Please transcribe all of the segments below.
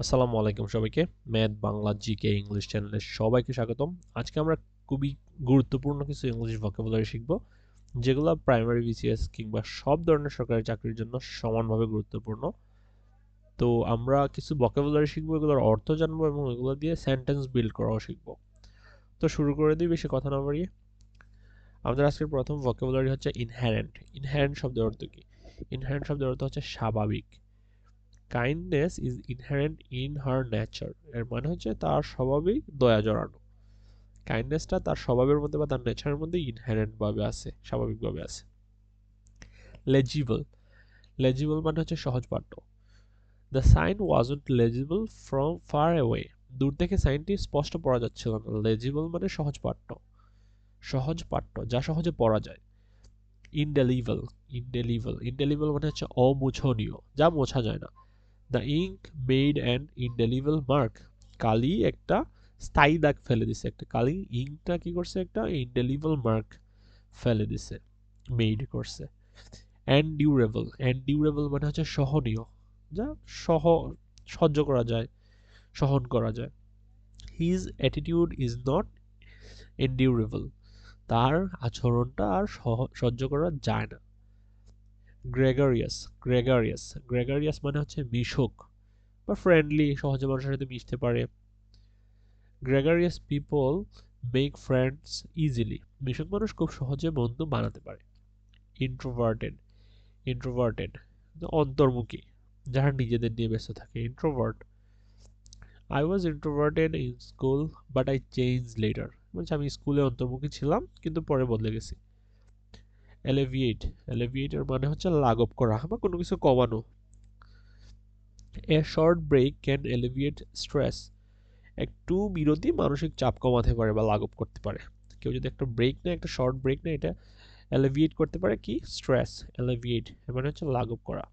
আসসালামু আলাইকুম সবাইকে। ম্যাথ বাংলা জিকে ইংলিশ চ্যানেলে সবাইকে স্বাগতম। আজকে আমরা খুবই গুরুত্বপূর্ণ কিছু ইংলিশ ভোকাবুলারি শিখব, যেগুলো প্রাইমারি বিসিএস কিংবা সব ধরনের সরকারি চাকরির জন্য সমানভাবে গুরুত্বপূর্ণ। তো আমরা কিছু ভোকাবুলারি শিখব, এগুলোর অর্থ জানব এবং এগুলো দিয়ে সেন্টেন্স বিল্ড করাও শিখব। তো শুরু করে দিই, বেশি কথা না বাড়িয়ে। আমাদের আজকের প্রথম ভোকাবুলারি হচ্ছে ইনহ্যারেন্ট ইনহ্যারেন্ট শব্দের অর্থ কি? ইনহ্যারেন্ট শব্দের অর্থ হচ্ছে স্বাভাবিক। Kindness is inherent in her nature এর মানে হচ্ছে তার স্বভাবেই দয়া জড়ানো। কাইন্ডনেসটা তার স্বভাবের মধ্যে বা তার নেচারের মধ্যে ইনহারেন্টভাবে আছে স্বাভাবিকভাবে আছে। লেজিবল লেজিবল মানে হচ্ছে সহজ পাঠ্য the sign wasn't legible from far away দূর থেকে সাইনটি স্পষ্ট পড়া যাচ্ছিল না। লেজিবল মানে সহজ পাঠ্য সহজ পাঠ্য যা সহজে পড়া যায়। ইনডেলিভেল ইনডেলিভেল ইনডেলিভেল মানে হচ্ছে অমোছনীয়, যা মোছা যায় না। The ink made an indelible mark কালি একটা স্থায়ী দাগ ফেলে দিছে একটা। কালি ইঙ্কটা কি করছে একটা? ইনডেলিভেল মার্ক ফেলে দিছে। মেড করছে। অ্যান্ডিউরেবল অ্যান্ডিউরেবল মানে হচ্ছে সহনীয়। যা সহ, সহ্য করা যায়, সহন করা যায়। His attitude is not endurable তার আচরণটা আর সহ্য করা যায় না। গ্রেগারিয়াস গ্রেগারিয়াস গ্রেগারিয়াস মানে হচ্ছে মিশক বা ফ্রেন্ডলি সহজে মানুষের সাথে মিশতে পারে। Gregarious people make friends easily মিশক মানুষ খুব সহজে বন্ধু বানাতে পারে। ইন্ট্রোভার্টেড ইন্ট্রোভার্টেড অন্তর্মুখী, যারা নিজেদের নিয়ে ব্যস্ত থাকে। Introvert I was introverted in school but I change later বলছে, আমি স্কুলে অন্তর্মুখী ছিলাম, কিন্তু পরে বদলে গেছি। এলেভিয়েট এলেভিয়েটের মানে হচ্ছে লাঘব করা বা কোনো কিছু কমানো। A short break can alleviate stress একটু বিরতি মানসিক চাপ কমাতে পারে বা লাঘব করতে পারে। কেউ যদি একটা ব্রেক নেয়, একটা শর্ট ব্রেক নেয়, এটা এলিভিয়েট করতে পারে কি? স্ট্রেস এলিভিয়েট মানে হচ্ছে লাঘব করা।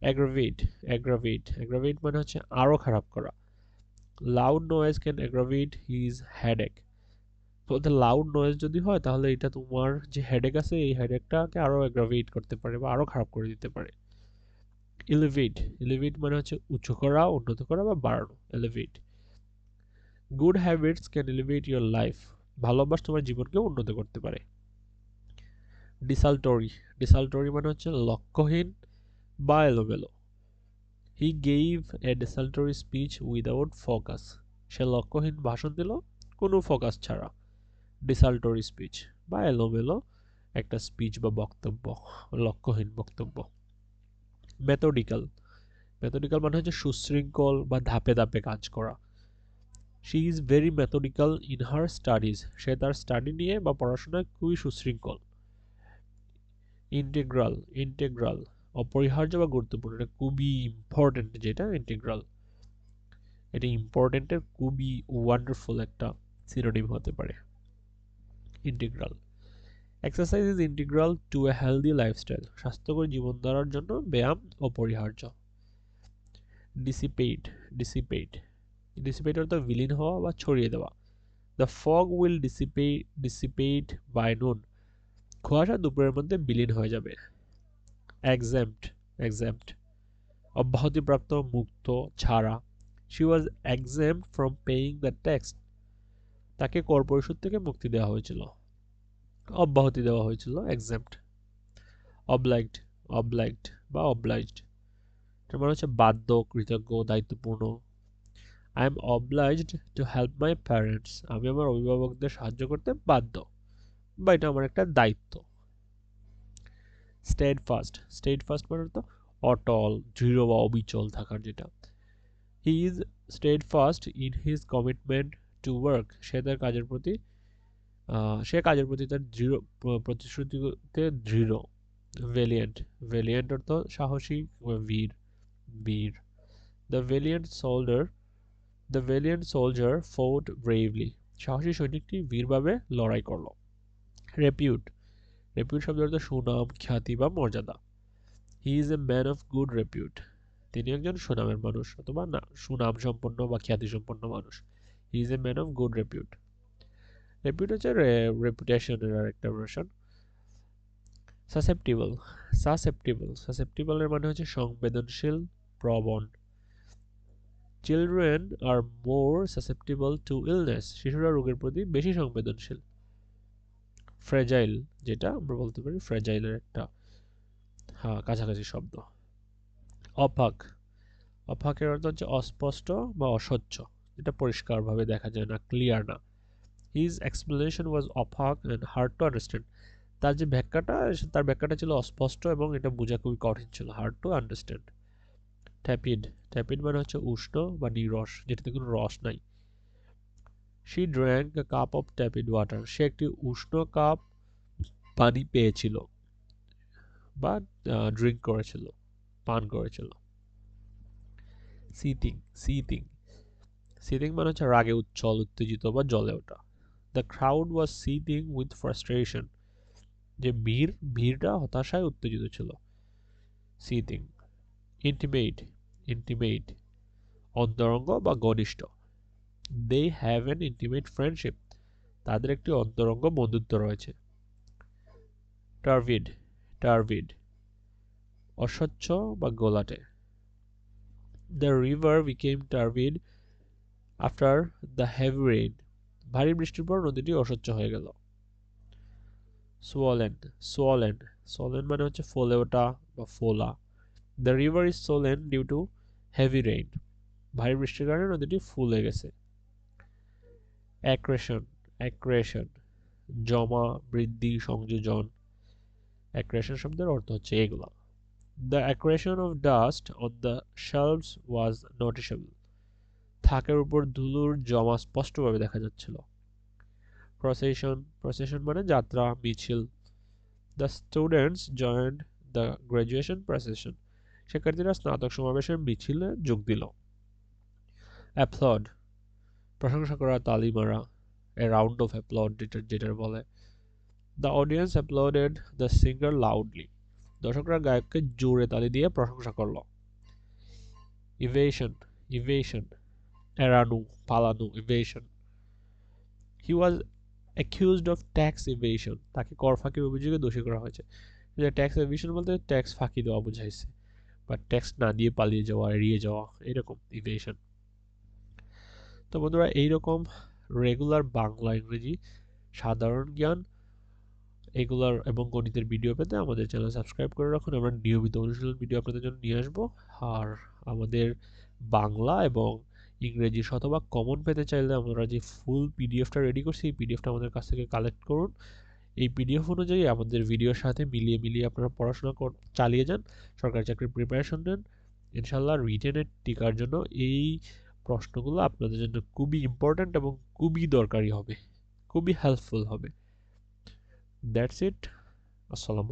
অ্যাগ্রাভেট অ্যাগ্রাভেট অ্যাগ্রাভেট মানে হচ্ছে আরও খারাপ করা। Loud noise can aggravate his বলতে লাউড নয়েজ যদি হয়, তাহলে এটা তোমার যে হেডেক আছে, এই হেডেকটাকে আরও অ্যাগ্রাভেট করতে পারে বা আরও খারাপ করে দিতে পারে। এলিভেট এলিভেট মানে হচ্ছে উঁচু করা, উন্নত করা বা বাড়ানো elevate good habits can elevate your life ভালো অভ্যাস তোমার জীবনকে উন্নত করতে পারে। ডিসালটরি ডিসালটরি মানে হচ্ছে লক্ষ্যহীন বা এলোমেলো। He gave a desultory speech without focus সে লক্ষ্যহীন ভাষণ দিল, কোনো ফোকাস ছাড়া। ডিসাল্টরি স্পিচ বা এলোমেলো একটা স্পিচ বা বক্তব্য, লক্ষ্যহীন বক্তব্য। মেথডিক্যাল মেথডিক্যাল মানে হচ্ছে সুশৃঙ্খল বা ধাপে ধাপে কাজ করা। She is very methodical in her studies সে তার স্টাডি নিয়ে বা পড়াশোনায় খুবই সুশৃঙ্খল। ইন্টেগ্রাল ইন্টেগ্রাল অপরিহার্য বা গুরুত্বপূর্ণ, এটা খুবই ইম্পর্টেন্ট যেটা ইন্টেগ্রাল এটা ইম্পর্টেন্টের খুবই ওয়ান্ডারফুল একটা সিনোনিম হতে পারে। Integral exercise is integral to a healthy lifestyle স্বাস্থ্যকর জীবনধারার জন্য ব্যায়াম অপরিহার্য ডিসিপেট ডিসিপেট ডিসিপেট অর্থ বিলীন হওয়া বা ছড়িয়ে দেওয়া। The fog will dissipate dissipate by noon কুয়াশা দুপুরের মধ্যে বিলীন হয়ে যাবে। এক্সাম্পট এক্সাম্পট অব্যাহতিপ্রাপ্ত, মুক্ত, ছাড়া। She was exempt from paying the tax তাকে কর পরিশোধ থেকে মুক্তি দেওয়া হয়েছিল। অব্যাহতি দেওয়া হয়েছিল এক্সাম্পট অবলাইগড অবলাইগড বা অবলাইজড এটার মানে হচ্ছে বাধ্য, কৃতজ্ঞ, দায়িত্বপূর্ণ। I am obliged to help my parents আমি আমার অভিভাবকদের সাহায্য করতে বাধ্য। বা এটা আমার একটা দায়িত্ব। স্টেট ফার্স্ট স্টেট ফার্স্ট মানে তো অটল, দৃঢ় বা অবিচল থাকার যেটা। He is steadfast in his commitment to work সে তার কাজের প্রতি সে কাজের প্রতি তার দৃঢ় প্রতিশ্রুতিতে দৃঢ় ভেলিয়েন্ট ভেলিয়েন্ট অর্থ সাহসী বীর বীর। The valiant soldier the valiant soldier fought bravely সাহসী সৈনিকটি বীরভাবে লড়াই করল। রেপিউট রেপিউট শব্দ অর্থ সুনাম, খ্যাতি বা মর্যাদা। He is a man of good repute তিনি একজন সুনামের মানুষ, অথবা না, সুনাম সম্পন্ন বা খ্যাতি সম্পন্ন মানুষ। He is a man of good repute repute হচ্ছে রেপুটেশনের আর একটা ভার্সন সাসেপ্টিবল সাসেপ্টিবল সাসেপ্টিবলের মানে হচ্ছে সংবেদনশীল, প্রবণ। Children are more susceptible to illness শিশুরা রোগের প্রতি বেশি সংবেদনশীল। ফ্রেজাইল যেটা আমরা বলতে পারি ফ্রেজাইলের একটা হ্যাঁ কাছাকাছি শব্দ। অফাক অফাকের অর্থ হচ্ছে অস্পষ্ট বা অস্বচ্ছ যেটা পরিষ্কারভাবে দেখা যায় না ক্লিয়ার না। His explanation was opaque and hard to understand তার যে ব্যাখ্যাটা তার ব্যাখ্যাটা ছিল অস্পষ্ট এবং এটা বোঝা খুবই কঠিন ছিল hard to understand tepid tepid মানে হচ্ছে উষ্ণ বা নিরস, যেটাতে কোনো রস নাই। She drank cup of tepid water সে একটি উষ্ণ কাপ পানি পেয়েছিল, বা ড্রিঙ্ক করেছিল, পান করেছিল। সিটিং সিটিং সিটিং মানে হচ্ছে রাগে উচ্ছল, উত্তেজিত বা জলে ওঠা। The crowd was seething with frustration যে ভিড়, ভিড়টা হতাশায় উত্তেজিত ছিল। সিটিং ইন্টিমেট ইন্টিমেট অন্তরঙ্গ বা ঘনিষ্ঠ। They have an intimate friendship তাদের একটি অন্তরঙ্গ বন্ধুত্ব রয়েছে। টার্ভিড টার্ভিড অস্বচ্ছ বা গোলাটে। The river became turbid after the heavy rain ভারী বৃষ্টির পর নদীটি অস্বচ্ছ হয়ে গেল। সোয়ালেন সোয়ালেন সোলেন মানে হচ্ছে ফলে ওঠা বা ফোলা। The river is swollen due to heavy rain ভারী বৃষ্টির কারণে নদীটি ফুলে গেছে। অ্যাক্রেশন অ্যাক্রেশন জমা, বৃদ্ধি, সংযোজন। অ্যাক্রেশন শব্দের অর্থ হচ্ছে এগুলা। The accretion of dust on the shelves was noticeable থাকের উপর ধুলোর জমা স্পষ্টভাবে দেখা যাচ্ছিল। প্রসেশন প্রসেশন মানে যাত্রা, মিছিল। The students joined the graduation procession শিক্ষার্থীরা স্নাতক সমাবেশের মিছিলে যোগ দিল। অ্যাপ্লড প্রশংসা করা তালি মারা এ রাউন্ড অফ অ্যাপ্লড যেটা যেটার বলে। The audience applauded the singer loudly দর্শকরা গায়ককে জোরে তালি দিয়ে প্রশংসা করল। ইভেশন ইভেশন এড়ানো পালানো evasion he was accused of tax evasion তাকে কর ফাঁকির অভিযোগে দোষী করা হয়েছে। ট্যাক্স ইভেশন বলতে ট্যাক্স ফাঁকি দেওয়া বোঝাইছে। বা ট্যাক্স না দিয়ে পালিয়ে যাওয়া, এড়িয়ে যাওয়া, এরকম ইভেশন তো বন্ধুরা, এইরকম রেগুলার বাংলা ইংরেজি সাধারণ জ্ঞান এগুলার এবং গণিতের ভিডিও পেতে আমাদের চ্যানেল সাবস্ক্রাইব করে রাখুন। আমরা নিয়মিত অনুশীলন ভিডিও আপনাদের জন্য নিয়ে আসব। আর আমাদের বাংলা এবং ইংরেজি শতভাগ কমন পেতে চাইলে আমরা যে ফুল পিডিএফটা রেডি করছি, এই পিডিএফটা আমাদের কাছ থেকে কালেক্ট করুন। এই পিডিএফ অনুযায়ী আমাদের ভিডিওর সাথে মিলিয়ে মিলিয়ে আপনারা পড়াশোনা চালিয়ে যান, সরকারি চাকরির প্রিপারেশন নেন। ইনশাল্লাহ রিটেনের টিকার জন্য এই প্রশ্নগুলো আপনাদের জন্য খুবই ইম্পর্ট্যান্ট এবং খুবই দরকারি হবে, খুবই হেল্পফুল হবে। দ্যাটস ইট আসসালামু